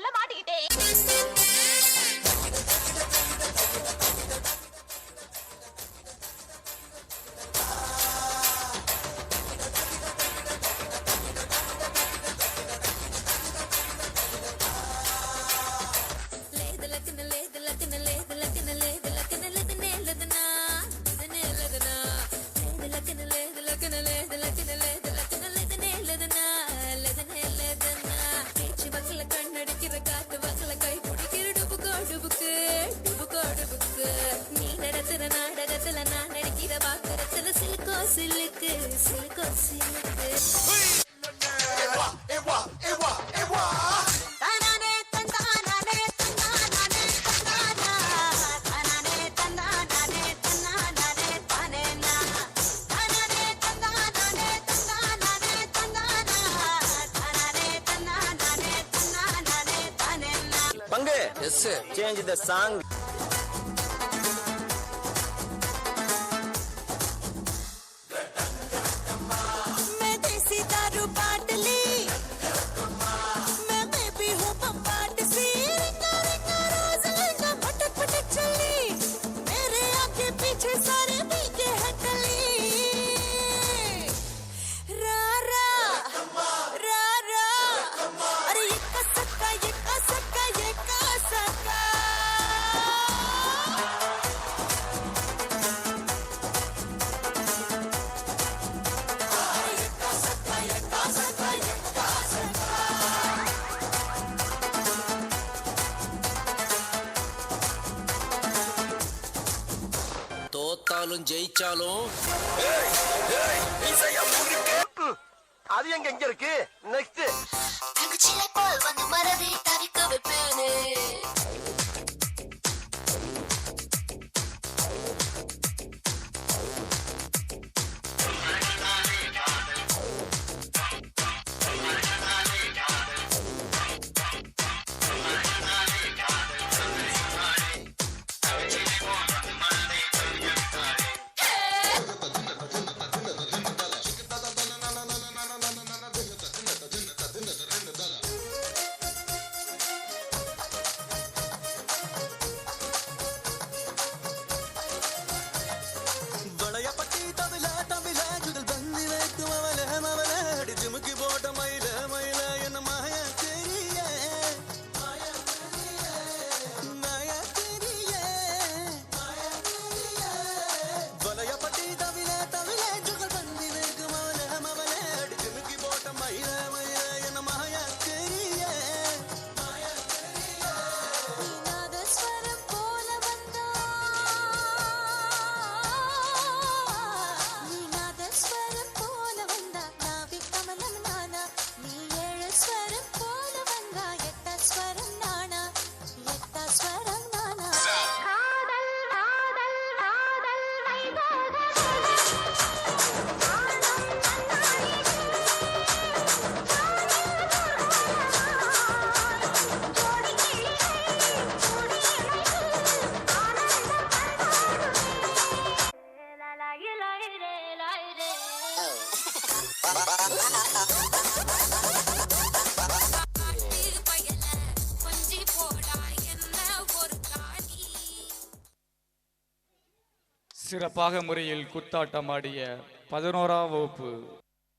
சொல்ல மாட்டிக்கிட்டேன் சிலுக்கு சிலுக்கோ சிலுக்கு Yes, sir. Change the song. मुझे सारा தோத்தாலும் ஜெயிச்சாலும் அது எங்க எங்க இருக்கு? நெக்ஸ்ட் Bailemos சிறப்பாக முறையில் குத்தாட்டம் ஆடிய பதினோராம் வகுப்பு